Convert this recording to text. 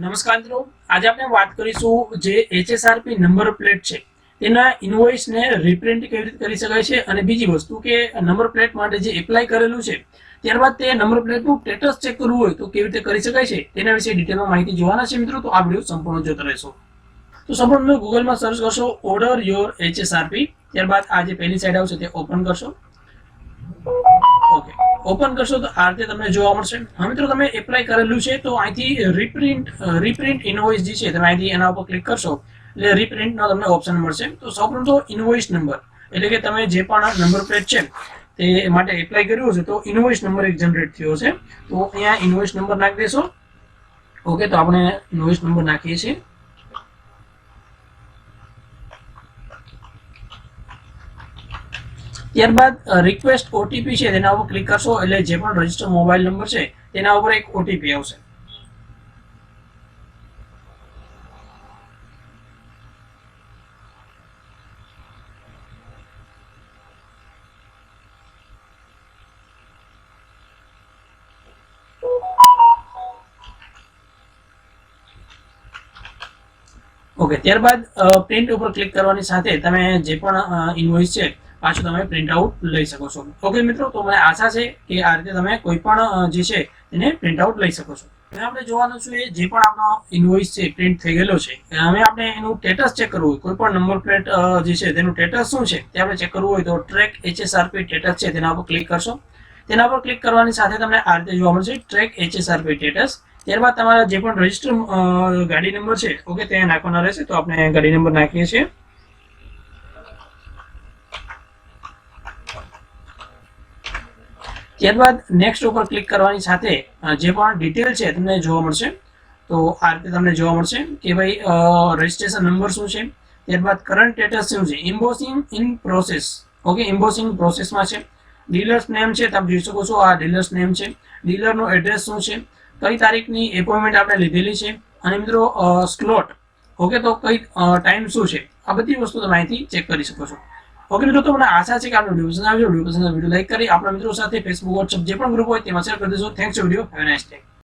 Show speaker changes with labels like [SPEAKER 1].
[SPEAKER 1] નમસ્કાર મિત્રો. આજે આપણે વાત કરીશું જે એચએસઆરપી નંબર પ્લેટ છે. તેના ઇન્વોઇસને રિપ્રિન્ટ કેવી રીતે કરી શકાય છે અને બીજી વસ્તુ કે નંબર પ્લેટ માટે જે એપ્લાય કરેલું છે, ત્યારબાદ તે નંબર પ્લેટનું સ્ટેટસ ચેક કરવું હોય તો કેવી રીતે કરી શકાય છે, તેના વિશે ડિટેલમાં માહિતી જોવાના છે મિત્રો. તો આ વીડિયો સંપૂર્ણ જોતા રહેશો. તો સંપૂર્ણ ગૂગલમાં સર્ચ કરશો ઓર્ડર યોર એચએસઆરપી ત્યારબાદ આ જે પહેલી સાઈડ આવશે તે ઓપન કરશો. ઓપન કરશો તો આ રીતે તમને જોવા મળશે. હવે મિત્રો તમે એપ્લાય કરેલું છે તો અહીંથી રિપ્રિન્ટ રિપ્રિન્ટ ઇનવોઇસ જે છે, તમે અહીંથી એના ઉપર ક્લિક કરશો એટલે રિપ્રિન્ટનો તમને ઓપ્શન મળશે. તો સૌપ્રથમ તો ઇનવોઇસ નંબર એટલે કે તમે જે પણ નંબર પ્લેટ છે તે માટે એપ્લાય કર્યું છે તો ઇનવોઇસ નંબર એક જનરેટ થયો છે. તો અહીંયા ઇનવોઇસ નંબર નાખી દેશો. ઓકે, તો આપણે ઇનવોઇસ નંબર નાખીએ છીએ. ત્યારબાદ રિક્વેસ્ટ ઓટીપી છે, તેના ઉપર ક્લિક કરશો, એટલે જે પણ રજિસ્ટર મોબાઈલ નંબર છે, તેના ઉપર એક ઓટીપી આવશે. ઓકે ત્યારબાદ પ્રિન્ટ ઉપર ક્લિક કરવાની સાથે તમે જે પણ ઇન્વોઇસ છે પાછું તમે પ્રિન્ટ આઉટ લઈ શકો છો. ઓકે મિત્રો, તો મને આશા છે કે આ રીતે તમે કોઈ પણ જે છે એને પ્રિન્ટ આઉટ લઈ શકો છો. હવે આપણે જોવાનું છે જે પણ આપણો ઇન્વોઇસ છે પ્રિન્ટ થઈ ગયેલો છે. હવે આપણે એનું સ્ટેટસ ચેક કરવું હોય, કોઈ પણ નંબર પ્લેટ જે છે તેનું સ્ટેટસ શું છે તે આપણે ચેક કરવું હોય તો ટ્રેક એચએસઆરપી સ્ટેટસ છે તેના ઉપર ક્લિક કરશો. તેના પર ક્લિક કરવાની સાથે તમને આ રીતે જોવા મળશે ટ્રેક એચએસઆરપી સ્ટેટસ ત્યારબાદ તમારા જે પણ રજિસ્ટર ગાડી નંબર છે ઓકે તે નાખવાના રહેશે, તો આપણે ગાડી નંબર નાખીએ છીએ. ત્યારબાદ નેક્સ્ટ ઉપર ક્લિક કરવાની સાથે જે પણ ડિટેલ છે તમને જોવા મળશે. તો આ રીતે તમને જોવા મળશે કે ભાઈ રજિસ્ટ્રેશન નંબર શું છે? ત્યારબાદ કરંટ સ્ટેટસ શું છે? Embossing in process okay embossing પ્રોસેસમાં છે. ડીલર્સ નેમ છે તમે જોઈ શકો છો આ ડીલર્સ નેમ છે. ડીલરનો એડ્રેસ શું છે? કઈ તારીખની એપોઇન્ટમેન્ટ આપણે લીધેલી છે? અને મિત્રો સ્લોટ ઓકે તો કઈ ટાઈમ શું છે? આ બધી વસ્તુ તમે અહીંથી ચેક કરી શકો છો. ઓકે મિત્રો મને આશા છે કે આપણો વીડિયો પસંદ આવ્યો વીડિયો પસંદ વીડિયો લાઈક કરી, આપણા મિત્રો સાથે ફેસબુક વોટ્સઅપ જે પણ ગ્રુપ હોય તેમાં શેર કરી દેશો thanks video have nice day